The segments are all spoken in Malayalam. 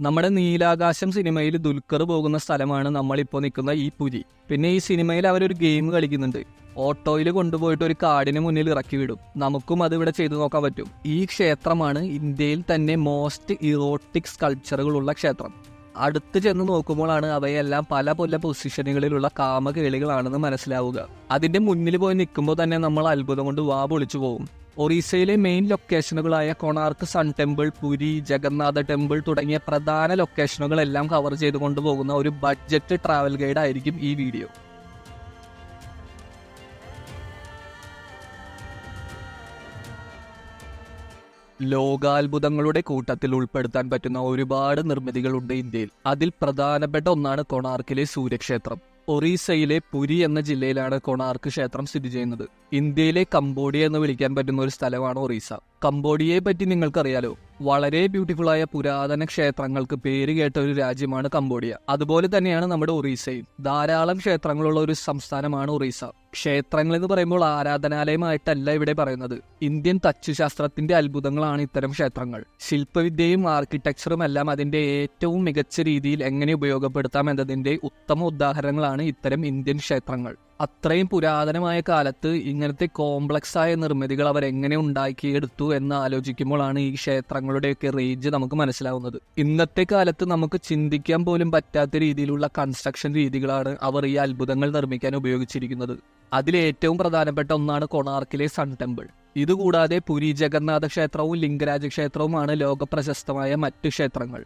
നമ്മുടെ നീലാകാശം സിനിമയിൽ ദുൽഖർ പോകുന്ന സ്ഥലമാണ് നമ്മളിപ്പോൾ നിൽക്കുന്ന ഈ പുരി. പിന്നെ ഈ സിനിമയിൽ അവരൊരു ഗെയിം കളിക്കുന്നുണ്ട്. ഓട്ടോയിൽ കൊണ്ടുപോയിട്ട് ഒരു കാടിന് മുന്നിൽ ഇറക്കി വിടും. നമുക്കും അത് ഇവിടെ ചെയ്തു നോക്കാൻ പറ്റും. ഈ ക്ഷേത്രമാണ് ഇന്ത്യയിൽ തന്നെ മോസ്റ്റ് ഇറോട്ടിക് സ്കൾപ്ചറുകളുള്ള ക്ഷേത്രം. അടുത്ത് ചെന്ന് നോക്കുമ്പോഴാണ് അവയെല്ലാം പല പല പൊസിഷനുകളിലുള്ള കാമകേളികളാണെന്ന് മനസ്സിലാവുക. അതിന്റെ മുന്നിൽ പോയി നിൽക്കുമ്പോൾ തന്നെ നമ്മൾ അത്ഭുതം കൊണ്ട് വാ പൊളിച്ചു പോകും ഒറീസയിലെ main ലൊക്കേഷനുകളായ Konark sun temple Puri Jagannath temple തുടങ്ങിയ പ്രധാന ലൊക്കേഷനുകളെല്ലാം കവർ ചെയ്ത് കൊണ്ടുപോകുന്ന ഒരു ബഡ്ജറ്റ് ട്രാവൽ ഗൈഡ് ആയിരിക്കും ഈ വീഡിയോ ലോകാത്ഭുതങ്ങളുടെ കൂട്ടത്തിൽ ഉൾപ്പെടുത്താൻ പറ്റുന്ന ഒരുപാട് നിർമ്മിതികളുണ്ട് ഇന്ത്യയിൽ. അതിൽ പ്രധാനപ്പെട്ട ഒന്നാണ് കൊണാർക്കിലെ സൂര്യക്ഷേത്രം. ഒറീസയിലെ പുരി എന്ന ജില്ലയിലാണ് കൊണാർക്ക് ക്ഷേത്രം സ്ഥിതി ചെയ്യുന്നത്. ഇന്ത്യയിലെ കംബോഡിയ എന്ന് വിളിക്കാൻ പറ്റുന്ന ഒരു സ്ഥലമാണ് ഒറീസ. കംബോഡിയയെ പറ്റി നിങ്ങൾക്കറിയാലോ. വളരെ ബ്യൂട്ടിഫുൾ ആയ പുരാതന ക്ഷേത്രങ്ങൾക്ക് പേര് കേട്ട ഒരു രാജ്യമാണ് കംബോഡിയ. അതുപോലെ തന്നെയാണ് നമ്മുടെ ഒറീസയും. ധാരാളം ക്ഷേത്രങ്ങളുള്ള ഒരു സംസ്ഥാനമാണ് ഒറീസ. ക്ഷേത്രങ്ങൾ എന്ന് പറയുമ്പോൾ ആരാധനാലയമായിട്ടല്ല ഇവിടെ പറയുന്നത്. ഇന്ത്യൻ തച്ചുശാസ്ത്രത്തിന്റെ അത്ഭുതങ്ങളാണ് ഇത്തരം ക്ഷേത്രങ്ങൾ. ശില്പവിദ്യയും ആർക്കിടെക്ചറും എല്ലാം അതിന്റെ ഏറ്റവും മികച്ച രീതിയിൽ എങ്ങനെ ഉപയോഗപ്പെടുത്താം എന്നതിന്റെ ഉത്തമ ഉദാഹരണങ്ങളാണ് ഇത്തരം ഇന്ത്യൻ ക്ഷേത്രങ്ങൾ. അത്രയും പുരാതനമായ കാലത്ത് ഇങ്ങനത്തെ കോംപ്ലക്സായ നിർമ്മിതികൾ അവർ എങ്ങനെ ഉണ്ടാക്കിയെടുത്തു എന്ന് ആലോചിക്കുമ്പോഴാണ് ഈ ക്ഷേത്രങ്ങളുടെയൊക്കെ റേഞ്ച് നമുക്ക് മനസ്സിലാവുന്നത്. ഇന്നത്തെ കാലത്ത് നമുക്ക് ചിന്തിക്കാൻ പോലും പറ്റാത്ത രീതിയിലുള്ള കൺസ്ട്രക്ഷൻ രീതികളാണ് അവർ ഈ അത്ഭുതങ്ങൾ നിർമ്മിക്കാൻ ഉപയോഗിച്ചിരിക്കുന്നത്. അതിലേറ്റവും പ്രധാനപ്പെട്ട ഒന്നാണ് കൊണാർക്കിലെ സൺ ടെമ്പിൾ. ഇതുകൂടാതെ പുരി ജഗന്നാഥ ക്ഷേത്രവും ലിംഗരാജ ക്ഷേത്രവുമാണ് ലോക പ്രശസ്തമായ മറ്റു ക്ഷേത്രങ്ങൾ.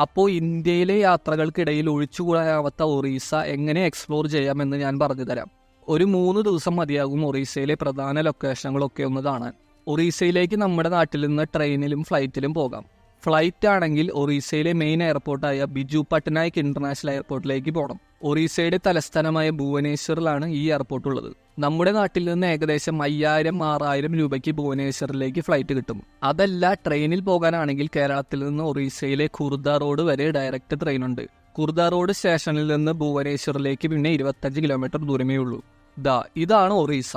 അപ്പോൾ ഇന്ത്യയിലെ യാത്രകൾക്കിടയിൽ ഒഴിച്ചുകൂടാനാവാത്ത ഒറീസ എങ്ങനെ എക്സ്പ്ലോർ ചെയ്യാമെന്ന് ഞാൻ പറഞ്ഞു തരാം ഒരു മൂന്ന് ദിവസം മതിയാകും ഒറീസയിലെ പ്രധാന ലൊക്കേഷനുകളൊക്കെ ഒന്ന് കാണാൻ. ഒറീസയിലേക്ക് നമ്മുടെ നാട്ടിൽ നിന്ന് ട്രെയിനിലും ഫ്ലൈറ്റിലും പോകാം. ഫ്ലൈറ്റ് ആണെങ്കിൽ ഒറീസയിലെ മെയിൻ എയർപോർട്ടായ ബിജു പട്നായിക് ഇന്റർനാഷണൽ എയർപോർട്ടിലേക്ക് പോകണം ഒറീസയുടെ തലസ്ഥാനമായ ഭുവനേശ്വറിലാണ് ഈ എയർപോർട്ട് ഉള്ളത്. നമ്മുടെ നാട്ടിൽ നിന്ന് ഏകദേശം അയ്യായിരം ആറായിരം രൂപയ്ക്ക് ഭുവനേശ്വറിലേക്ക് ഫ്ലൈറ്റ് കിട്ടും. അതല്ല ട്രെയിനിൽ പോകാനാണെങ്കിൽ കേരളത്തിൽ നിന്ന് ഒറീസയിലെ ഖുർദ റോഡ് വരെ ഡയറക്റ്റ് ട്രെയിൻ ഉണ്ട്. ഖുർദ റോഡ് സ്റ്റേഷനിൽ നിന്ന് ഭുവനേശ്വറിലേക്ക് പിന്നെ ഇരുപത്തഞ്ച് കിലോമീറ്റർ ദൂരമേ ഉള്ളൂ ദാ ഇതാണ് ഒറീസ.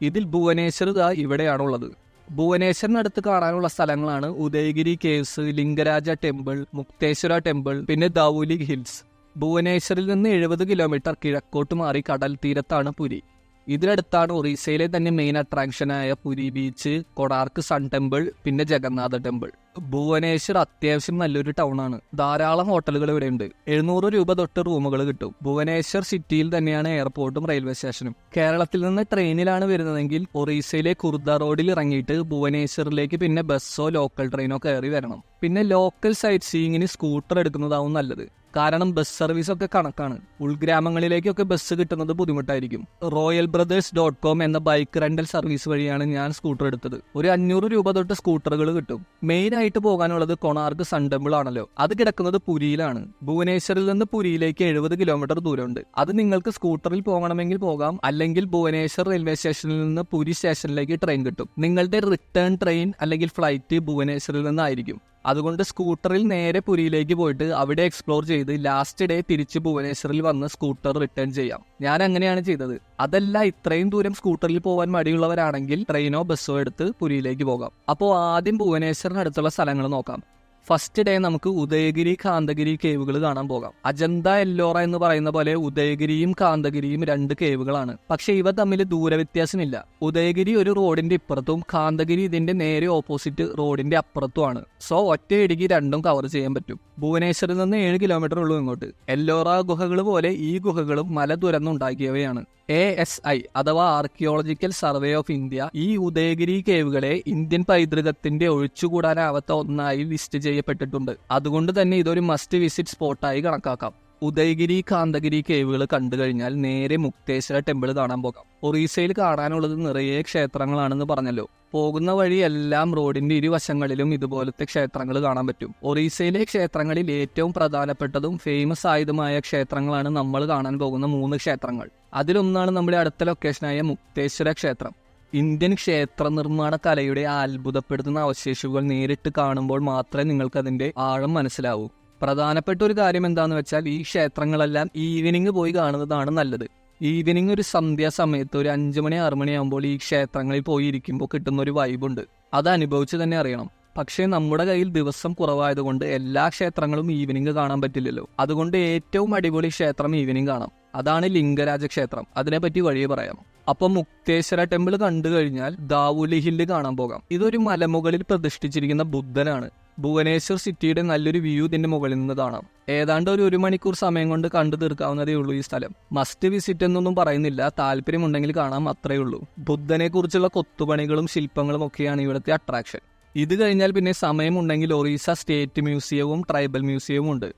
ഇതിൽ ഭുവനേശ്വർ ദാ ഇവിടെയാണുള്ളത്. ഭുവനേശ്വറിനടുത്ത് കാണാനുള്ള സ്ഥലങ്ങളാണ് Udayagiri caves Lingaraja temple Mukteswara temple പിന്നെ ദൗലി ഹിൽസ് ഭുവനേശ്വറിൽ നിന്ന് എഴുപത് കിലോമീറ്റർ കിഴക്കോട്ട് മാറി കടൽ തീരത്താണ് പുരി. ഇതിനടുത്താണ് ഒറീസയിലെ തന്നെ main അട്രാക്ഷനായ Puri beach Konark sun temple പിന്നെ ജഗന്നാഥ ടെമ്പിൾ ഭുവനേശ്വർ അത്യാവശ്യം നല്ലൊരു ടൗൺ ആണ്. ധാരാളം ഹോട്ടലുകൾ ഇവിടെ ഉണ്ട് എഴുന്നൂറ് രൂപ തൊട്ട് റൂമുകൾ കിട്ടും. ഭുവനേശ്വർ സിറ്റിയിൽ തന്നെയാണ് എയർപോർട്ടും റെയിൽവേ സ്റ്റേഷനും കേരളത്തിൽ നിന്ന് ട്രെയിനിലാണ് വരുന്നതെങ്കിൽ ഒറീസയിലെ കുർദ റോഡിൽ ഇറങ്ങിയിട്ട് ഭുവനേശ്വറിലേക്ക് പിന്നെ ബസ്സോ ലോക്കൽ ട്രെയിനോ കയറി വരണം. പിന്നെ ലോക്കൽ സൈറ്റ് സീയിങ്ങിന് സ്കൂട്ടർ എടുക്കുന്നതാവും നല്ലത്. കാരണം ബസ് സർവീസ് ഒക്കെ കണക്കാണ്. ഉൾഗ്രാമങ്ങളിലേക്കൊക്കെ ബസ് കിട്ടുന്നത് ബുദ്ധിമുട്ടായിരിക്കും. റോയൽ ബ്രദേഴ്സ് ഡോട്ട് കോം എന്ന ബൈക്ക് റെന്റൽ സർവീസ് വഴിയാണ് ഞാൻ സ്കൂട്ടർ എടുത്തത്. ഒരു അഞ്ഞൂറ് രൂപ തൊട്ട് സ്കൂട്ടറുകൾ കിട്ടും. മെയിൻ ആയിട്ട് പോകാനുള്ളത് കൊണാർക്ക് സൺ ടെമ്പിൾ ആണല്ലോ. അത് കിടക്കുന്നത് പുരിയിലാണ്. ഭുവനേശ്വറിൽ നിന്ന് പുരിയിലേക്ക് എഴുപത് കിലോമീറ്റർ ദൂരമുണ്ട്. അത് നിങ്ങൾക്ക് സ്കൂട്ടറിൽ പോകണമെങ്കിൽ പോകാം. അല്ലെങ്കിൽ ഭുവനേശ്വർ റെയിൽവേ സ്റ്റേഷനിൽ നിന്ന് പുരി സ്റ്റേഷനിലേക്ക് ട്രെയിൻ കിട്ടും. നിങ്ങളുടെ റിട്ടേൺ ട്രെയിൻ അല്ലെങ്കിൽ ഫ്ലൈറ്റ് ഭുവനേശ്വറിൽ നിന്നായിരിക്കും. അതുകൊണ്ട് സ്കൂട്ടറിൽ നേരെ പുരിയിലേക്ക് പോയിട്ട് അവിടെ എക്സ്പ്ലോർ ചെയ്ത് ലാസ്റ്റ് ഡേ തിരിച്ച് ഭുവനേശ്വറിൽ വന്ന് സ്കൂട്ടർ റിട്ടേൺ ചെയ്യാം. ഞാൻ അങ്ങനെയാണ് ചെയ്തത്. അതല്ല ഇത്രയും ദൂരം സ്കൂട്ടറിൽ പോകാൻ മടിയുള്ളവരാണെങ്കിൽ ട്രെയിനോ ബസ്സോ എടുത്ത് പുരിയിലേക്ക് പോകാം. അപ്പോൾ ആദ്യം ഭുവനേശ്വറിനടുത്തുള്ള സ്ഥലങ്ങൾ നോക്കാം. ഫസ്റ്റ് ഡേ നമുക്ക് ഉദയഗിരി കാന്തഗിരി കേവുകൾ കാണാൻ പോകാം. അജന്ത എല്ലോറ എന്ന് പറയുന്ന പോലെ ഉദയഗിരിയും കാന്തഗിരിയും രണ്ട് കേവുകളാണ് പക്ഷെ ഇവ തമ്മിൽ ദൂരവ്യത്യാസമില്ല. ഉദയഗിരി ഒരു റോഡിന്റെ ഇപ്പുറത്തും കാന്തഗിരി ഇതിന്റെ നേരെ ഓപ്പോസിറ്റ് റോഡിന്റെ അപ്പുറത്തുമാണ്. സോ ഒറ്റയിടിക്ക് രണ്ടും കവർ ചെയ്യാൻ പറ്റും. ഭുവനേശ്വറിൽ നിന്ന് ഏഴ് കിലോമീറ്റർ ഉള്ളൂ ഇങ്ങോട്ട്. എല്ലോറ ഗുഹകൾ പോലെ ഈ ഗുഹകളും മല തുരന്നുണ്ടാക്കിയവയാണ്. എ എസ് ഐ അഥവാ ആർക്കിയോളജിക്കൽ സർവേ ഓഫ് ഇന്ത്യ ഈ ഉദയഗിരി കേവുകളെ ഇന്ത്യൻ പൈതൃകത്തിന്റെ ഒഴിച്ചുകൂടാനാവാത്ത ഒന്നായി ലിസ്റ്റ് ചെയ്യപ്പെട്ടിട്ടുണ്ട്. അതുകൊണ്ട് തന്നെ ഇതൊരു മസ്റ്റ് വിസിറ്റ് സ്പോട്ടായി കണക്കാക്കാം. ഉദയഗിരി കാന്തഗിരി കേവുകൾ കണ്ടു കഴിഞ്ഞാൽ നേരെ മുക്തേശ്വര ടെമ്പിൾ കാണാൻ പോകാം. ഒറീസയിൽ കാണാനുള്ളത് നിറയെ ക്ഷേത്രങ്ങളാണെന്ന് പറഞ്ഞല്ലോ. പോകുന്ന വഴി എല്ലാം റോഡിന്റെ ഇരുവശങ്ങളിലും ഇതുപോലത്തെ ക്ഷേത്രങ്ങൾ കാണാൻ പറ്റും. ഒറീസയിലെ ക്ഷേത്രങ്ങളിൽ ഏറ്റവും പ്രധാനപ്പെട്ടതും ഫേമസ് ആയതുമായ ക്ഷേത്രങ്ങളാണ് നമ്മൾ കാണാൻ പോകുന്ന മൂന്ന് ക്ഷേത്രങ്ങൾ. അതിലൊന്നാണ് നമ്മുടെ അടുത്ത ലൊക്കേഷനായ മുക്തേശ്വര ക്ഷേത്രം. ഇന്ത്യൻ ക്ഷേത്ര നിർമ്മാണ കലയുടെ അത്ഭുതപ്പെടുത്തുന്ന അവശേഷികൾ നേരിട്ട് കാണുമ്പോൾ മാത്രമേ നിങ്ങൾക്ക് അതിന്റെ ആഴം മനസ്സിലാവൂ. പ്രധാനപ്പെട്ട ഒരു കാര്യം എന്താന്ന് വെച്ചാൽ ഈ ക്ഷേത്രങ്ങളെല്ലാം ഈവനിങ് പോയി കാണുന്നതാണ് നല്ലത്. ഈവനിങ് ഒരു സന്ധ്യാസമയത്ത് ഒരു അഞ്ചു മണി ആറു മണിയാകുമ്പോൾ ഈ ക്ഷേത്രങ്ങളിൽ പോയി ഇരിക്കുമ്പോൾ കിട്ടുന്ന ഒരു വൈബുണ്ട്. അത് അനുഭവിച്ച് തന്നെ അറിയണം. പക്ഷേ നമ്മുടെ കയ്യിൽ ദിവസം കുറവായതുകൊണ്ട് എല്ലാ ക്ഷേത്രങ്ങളും ഈവനിങ് കാണാൻ പറ്റില്ലല്ലോ. അതുകൊണ്ട് ഏറ്റവും അടിപൊളി ക്ഷേത്രം ഈവനിങ് കാണാം. അതാണ് ലിംഗരാജ ക്ഷേത്രം. അതിനെപ്പറ്റി വഴിയെ പറയാം. അപ്പൊ മുക്തേശ്വര ടെമ്പിൾ കണ്ടു കഴിഞ്ഞാൽ ദാവുലി ഹില്ല് കാണാൻ പോകാം. ഇതൊരു മലമുകളിൽ പ്രതിഷ്ഠിച്ചിരിക്കുന്ന ബുദ്ധനാണ്. ഭുവനേശ്വർ സിറ്റിയുടെ നല്ലൊരു വ്യൂ ഇതിന്റെ മുകളിൽ നിന്ന് കാണാം. ഏതാണ്ട് ഒരു ഒരു മണിക്കൂർ സമയം കൊണ്ട് കണ്ടു തീർക്കാവുന്നതേ ഉള്ളൂ ഈ സ്ഥലം. മസ്റ്റ് വിസിറ്റ് എന്നൊന്നും പറയുന്നില്ല. താല്പര്യമുണ്ടെങ്കിൽ കാണാം അത്രേ ഉള്ളൂ. ബുദ്ധനെ കുറിച്ചുള്ള കൊത്തുപണികളും ശില്പങ്ങളും ഒക്കെയാണ് ഇവിടുത്തെ അട്രാക്ഷൻ ഇത് കഴിഞ്ഞാൽ പിന്നെ സമയമുണ്ടെങ്കിൽ ഒറീസ സ്റ്റേറ്റ് മ്യൂസിയവും ട്രൈബൽ മ്യൂസിയവും ഉണ്ട്.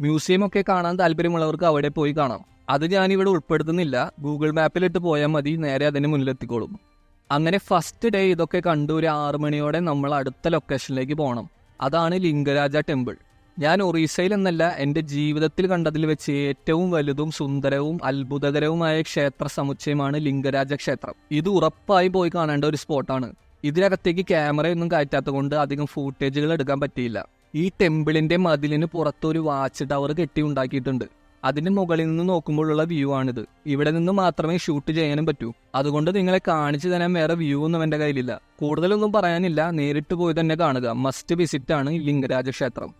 മ്യൂസിയം ഒക്കെ കാണാൻ താല്പര്യമുള്ളവർക്ക് അവിടെ പോയി കാണാം. അത് ഞാനിവിടെ ഉൾപ്പെടുത്തുന്നില്ല. ഗൂഗിൾ മാപ്പിലിട്ട് പോയാൽ മതി. നേരെ അതിന് മുന്നിലെത്തിക്കോളും. അങ്ങനെ ഫസ്റ്റ് ഡേ ഇതൊക്കെ കണ്ടു ഒരു ആറു മണിയോടെ നമ്മൾ അടുത്ത ലൊക്കേഷനിലേക്ക് പോകണം അതാണ് ലിംഗരാജ ടെമ്പിൾ ഞാൻ ഒറീസയിൽ എന്നല്ല എന്റെ ജീവിതത്തിൽ കണ്ടതിൽ വെച്ച് ഏറ്റവും വലുതും സുന്ദരവും അത്ഭുതകരവുമായ ക്ഷേത്ര സമുച്ചയമാണ് ലിംഗരാജ ക്ഷേത്രം. ഇത് ഉറപ്പായി പോയി കാണേണ്ട ഒരു സ്പോട്ടാണ്. ഇതിനകത്തേക്ക് ക്യാമറയൊന്നും കയറ്റാത്തത് കൊണ്ട് അധികം ഫൂട്ടേജുകൾ എടുക്കാൻ പറ്റിയില്ല. ഈ ടെമ്പിളിന്റെ മതിലിന് പുറത്തൊരു വാച്ച് ടവർ കെട്ടി ഉണ്ടാക്കിയിട്ടുണ്ട്. അതിന്റെ മുകളിൽ നിന്ന് നോക്കുമ്പോഴുള്ള വ്യൂ ആണിത്. ഇവിടെ നിന്ന് മാത്രമേ ഷൂട്ട് ചെയ്യാനും പറ്റൂ. അതുകൊണ്ട് നിങ്ങളെ കാണിച്ചു തരാൻ വേറെ വ്യൂ ഒന്നും എന്റെ കയ്യിലില്ല. കൂടുതലൊന്നും പറയാനില്ല. നേരിട്ട് പോയി തന്നെ കാണുക. മസ്റ്റ് വിസിറ്റ് ആണ് ലിംഗരാജ ക്ഷേത്രം.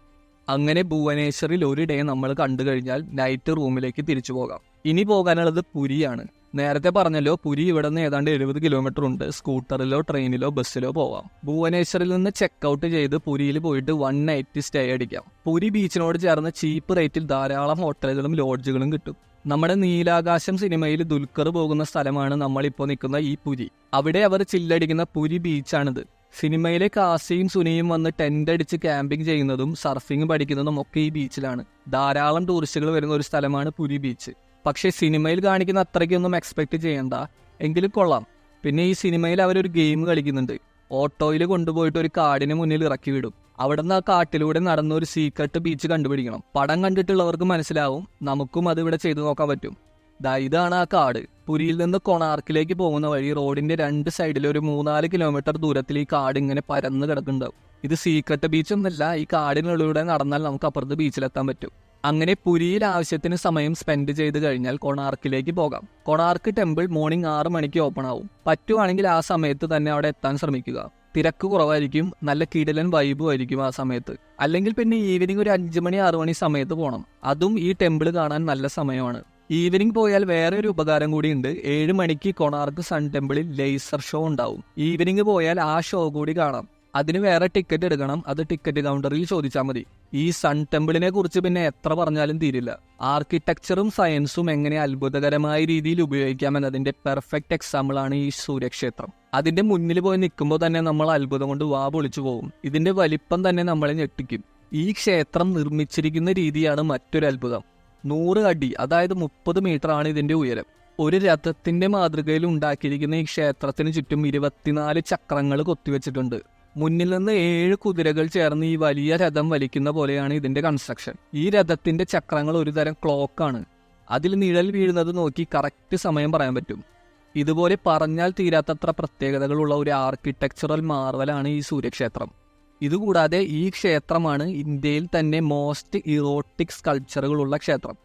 അങ്ങനെ ഭുവനേശ്വറിൽ ഒരു ഡേ നമ്മൾ കണ്ടു കഴിഞ്ഞാൽ നൈറ്റ് റൂമിലേക്ക് തിരിച്ചു പോകാം. ഇനി പോകാനുള്ളത് പുരിയാണ്. നേരത്തെ പറഞ്ഞല്ലോ പുരി ഇവിടെ നിന്ന് ഏതാണ്ട് എഴുപത് കിലോമീറ്റർ ഉണ്ട്. സ്കൂട്ടറിലോ ട്രെയിനിലോ ബസ്സിലോ പോവാം. ഭുവനേശ്വറിൽ നിന്ന് ചെക്ക് ഔട്ട് ചെയ്ത് പുരിയിൽ പോയിട്ട് വൺ നൈറ്റ് സ്റ്റേ അടിക്കാം. പുരി ബീച്ചിനോട് ചേർന്ന് ചീപ്പ് റേറ്റിൽ ധാരാളം ഹോട്ടലുകളും ലോഡ്ജുകളും കിട്ടും. നമ്മുടെ നീലാകാശം സിനിമയിൽ ദുൽഖർ പോകുന്ന സ്ഥലമാണ് നമ്മളിപ്പോൾ നിൽക്കുന്ന ഈ പുരി. അവിടെ അവർ ചില്ലടിക്കുന്ന പുരി ബീച്ചാണിത്. സിനിമയിലെ കാസിയും സുനിയും വന്ന് ടെന്റ് അടിച്ച് ക്യാമ്പിംഗ് ചെയ്യുന്നതും സർഫിംഗ് പഠിക്കുന്നതും ഒക്കെ ഈ ബീച്ചിലാണ്. ധാരാളം ടൂറിസ്റ്റുകൾ വരുന്ന ഒരു സ്ഥലമാണ് പുരി ബീച്ച്. പക്ഷേ സിനിമയിൽ കാണിക്കുന്ന അത്രയ്ക്കൊന്നും എക്സ്പെക്ട് ചെയ്യണ്ട. എങ്കിലും കൊള്ളാം. പിന്നെ ഈ സിനിമയിൽ അവരൊരു ഗെയിം കളിക്കുന്നുണ്ട്. ഓട്ടോയിൽ കൊണ്ടുപോയിട്ട് ഒരു കാടിന് മുന്നിൽ ഇറക്കി വിടും. അവിടെ നിന്ന് ആ കാട്ടിലൂടെ നടന്ന ഒരു സീക്രട്ട് ബീച്ച് കണ്ടുപിടിക്കണം. പടം കണ്ടിട്ടുള്ളവർക്ക് മനസ്സിലാവും. നമുക്കും അത് ഇവിടെ ചെയ്തു നോക്കാൻ പറ്റും. ദാ ഇതാണ് ആ കാട്. പുരിയിൽ നിന്ന് കൊണാർക്കിലേക്ക് പോകുന്ന വഴി റോഡിന്റെ രണ്ട് സൈഡിൽ ഒരു മൂന്നാൽ കിലോമീറ്റർ ദൂരത്തിൽ ഈ കാട് ഇങ്ങനെ പരന്ന് കിടക്കുന്നുണ്ടാവും. ഇത് സീക്രട്ട് ബീച്ച് ഒന്നല്ല ഈ കാടിനുള്ളിലൂടെ നടന്നാൽ നമുക്ക് അപ്പുറത്ത് ബീച്ചിലെത്താൻ പറ്റും. അങ്ങനെ പുരിയിൽ ആവശ്യത്തിന് സമയം സ്പെൻഡ് ചെയ്ത് കഴിഞ്ഞാൽ കൊണാർക്കിലേക്ക് പോകാം. കൊണാർക്ക് ടെമ്പിൾ മോർണിംഗ് ആറ് മണിക്ക് ഓപ്പൺ ആവും. പറ്റുവാണെങ്കിൽ ആ സമയത്ത് തന്നെ അവിടെ എത്താൻ ശ്രമിക്കുക. തിരക്ക് കുറവായിരിക്കും നല്ല കിടലൻ വൈബും ആയിരിക്കും ആ സമയത്ത്. അല്ലെങ്കിൽ പിന്നെ ഈവനിങ് ഒരു അഞ്ചു മണി ആറു മണി സമയത്ത് പോകണം അതും ഈ ടെമ്പിൾ കാണാൻ നല്ല സമയമാണ്. ഈവനിങ് പോയാൽ വേറെ ഒരു ഉപകാരം കൂടിയുണ്ട് ഏഴ് മണിക്ക് കൊണാർക്ക് സൺ ടെമ്പിളിൽ ലേസർ ഷോ ഉണ്ടാവും. ഈവനിങ് പോയാൽ ആ ഷോ കൂടി കാണാം. അതിന് വേറെ ടിക്കറ്റ് എടുക്കണം. അത് ടിക്കറ്റ് കൗണ്ടറിൽ ചോദിച്ചാൽ മതി. ഈ സൺ ടെമ്പിളിനെ കുറിച്ച് പിന്നെ എത്ര പറഞ്ഞാലും തീരില്ല. ആർക്കിടെക്ചറും സയൻസും എങ്ങനെ അത്ഭുതകരമായ രീതിയിൽ ഉപയോഗിക്കാമെന്നതിന്റെ പെർഫെക്റ്റ് എക്സാമ്പിൾ ആണ് ഈ സൂര്യക്ഷേത്രം. അതിന്റെ മുന്നിൽ പോയി നിൽക്കുമ്പോൾ തന്നെ നമ്മൾ അത്ഭുതം കൊണ്ട് വാ പൊളിച്ചു പോകും ഇതിന്റെ വലിപ്പം തന്നെ നമ്മളെ ഞെട്ടിക്കും. ഈ ക്ഷേത്രം നിർമ്മിച്ചിരിക്കുന്ന രീതിയാണ് മറ്റൊരു അത്ഭുതം. നൂറ് അടി അതായത് മുപ്പത് മീറ്റർ ആണ് ഇതിന്റെ ഉയരം. ഒരു രഥത്തിന്റെ മാതൃകയിൽ ഉണ്ടാക്കിയിരിക്കുന്ന ഈ ക്ഷേത്രത്തിന് ചുറ്റും ഇരുപത്തിനാല് ചക്രങ്ങൾ കൊത്തിവെച്ചിട്ടുണ്ട്. മുന്നിൽ നിന്ന് ഏഴ് കുതിരകൾ ചേർന്ന് ഈ വലിയ രഥം വലിക്കുന്ന പോലെയാണ് ഇതിന്റെ കൺസ്ട്രക്ഷൻ ഈ രഥത്തിന്റെ ചക്രങ്ങൾ ഒരുതരം ക്ലോക്കാണ് അതിൽ നിഴൽ വീഴുന്നത് നോക്കി കറക്റ്റ് സമയം പറയാൻ പറ്റും. ഇതുപോലെ പറഞ്ഞാൽ തീരാത്തത്ര പ്രത്യേകതകളുള്ള ഒരു ആർക്കിടെക്ചറൽ മാർവലാണ് ഈ സൂര്യക്ഷേത്രം. ഇതുകൂടാതെ ഈ ക്ഷേത്രമാണ് ഇന്ത്യയിൽ തന്നെ മോസ്റ്റ് ഇറോട്ടിക് സ്കൾപ്ചറുകളുള്ള ക്ഷേത്രം.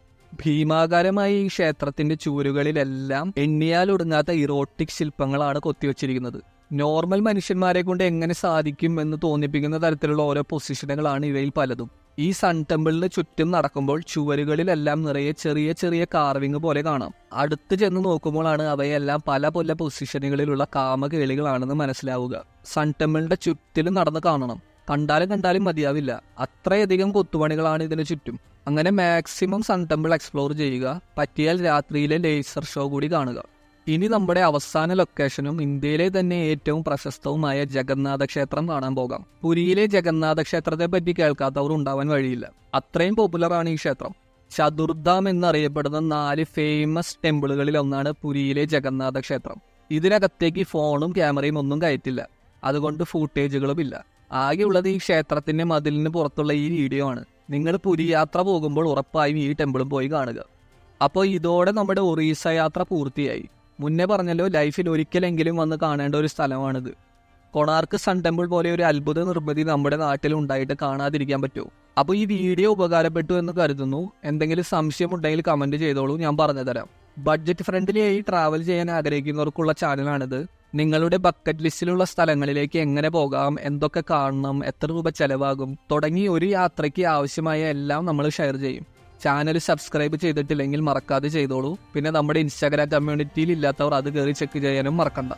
ഭീമാകാരമായ ഈ ക്ഷേത്രത്തിന്റെ ചുവരുകളിലെല്ലാം എണ്ണിയാലൊടുങ്ങാത്ത ഇറോട്ടിക് ശില്പങ്ങളാണ് കൊത്തിവെച്ചിരിക്കുന്നത്. നോർമൽ മനുഷ്യന്മാരെ കൊണ്ട് എങ്ങനെ സാധിക്കും എന്ന് തോന്നിപ്പിക്കുന്ന തരത്തിലുള്ള ഓരോ പൊസിഷനുകളാണ് ഇവയിൽ പലതും. ഈ സൺ ടെമ്പിളിന് ചുറ്റും നടക്കുമ്പോൾ ചുവരുകളിലെല്ലാം നിറയെ ചെറിയ ചെറിയ കാർവിങ് പോലെ കാണാം. അടുത്ത് ചെന്ന് നോക്കുമ്പോഴാണ് അവയെല്ലാം പല പല പൊസിഷനുകളിലുള്ള കാമകേളികളാണെന്ന് മനസ്സിലാവുക. സൺ ടെമ്പിളിന്റെ ചുറ്റിലും നടന്ന് കാണണം. കണ്ടാലും കണ്ടാലും മതിയാവില്ല. അത്രയധികം കൊത്തുപണികളാണ് ഇതിന് ചുറ്റും. അങ്ങനെ മാക്സിമം സൺ ടെമ്പിൾ എക്സ്പ്ലോർ ചെയ്യുക. പറ്റിയാൽ രാത്രിയിലെ ലേസർ ഷോ കൂടി കാണുക. ഇനി നമ്മുടെ അവസാന ലൊക്കേഷനും ഇന്ത്യയിലെ തന്നെ ഏറ്റവും പ്രശസ്തവുമായ ജഗന്നാഥ ക്ഷേത്രം കാണാൻ പോകാം. പുരിയിലെ ജഗന്നാഥ ക്ഷേത്രത്തെ പറ്റി കേൾക്കാത്തവർ ഉണ്ടാവാൻ വഴിയില്ല. അത്രയും പോപ്പുലറാണ് ഈ ക്ഷേത്രം. ചതുർധാം എന്നറിയപ്പെടുന്ന നാല് ഫേമസ് ടെമ്പിളുകളിൽ ഒന്നാണ് പുരിയിലെ ജഗന്നാഥ ക്ഷേത്രം. ഇതിനകത്തേക്ക് ഫോണും ക്യാമറയും ഒന്നും കയറ്റില്ല. അതുകൊണ്ട് ഫൂട്ടേജുകളും ഇല്ല. ആകെയുള്ളത് ഈ ക്ഷേത്രത്തിന്റെ മതിലിന് പുറത്തുള്ള ഈ വീഡിയോ ആണ്. നിങ്ങൾ പുരി യാത്ര പോകുമ്പോൾ ഉറപ്പായും ഈ ടെമ്പിളും പോയി കാണുക. അപ്പോൾ ഇതോടെ നമ്മുടെ ഒറീസ യാത്ര പൂർത്തിയായി. മുന്നേ പറഞ്ഞല്ലോ ലൈഫിൽ ഒരിക്കലെങ്കിലും വന്ന് കാണേണ്ട ഒരു സ്ഥലമാണിത്. കൊണാർക്ക് സൺ ടെമ്പിൾ പോലെ ഒരു അത്ഭുത നിർമ്മിതി നമ്മുടെ നാട്ടിൽ ഉണ്ടായിട്ട് കാണാതിരിക്കാൻ പറ്റുമോ അപ്പോൾ ഈ വീഡിയോ ഉപകാരപ്പെട്ടു എന്ന് കരുതുന്നു. എന്തെങ്കിലും സംശയമുണ്ടെങ്കിൽ കമന്റ് ചെയ്തോളൂ ഞാൻ പറഞ്ഞു തരാം. ബഡ്ജറ്റ് ഫ്രണ്ട്ലിയായി ട്രാവൽ ചെയ്യാൻ ആഗ്രഹിക്കുന്നവർക്കുള്ള ചാനലാണിത് നിങ്ങളുടെ ബക്കറ്റ് ലിസ്റ്റിലുള്ള സ്ഥലങ്ങളിലേക്ക് എങ്ങനെ പോകാം എന്തൊക്കെ കാണണം എത്ര രൂപ ചെലവാകും തുടങ്ങി ഒരു യാത്രയ്ക്ക് ആവശ്യമായ എല്ലാം നമ്മൾ ഷെയർ ചെയ്യും. ചാനൽ സബ്സ്ക്രൈബ് ചെയ്തിട്ടില്ലെങ്കിൽ മറക്കാതെ ചെയ്തോളൂ. പിന്നെ നമ്മുടെ ഇൻസ്റ്റാഗ്രാം കമ്മ്യൂണിറ്റിയിൽ ഇല്ലാത്തവർ അത് കയറി ചെക്ക് ചെയ്യാനും മറക്കണ്ട.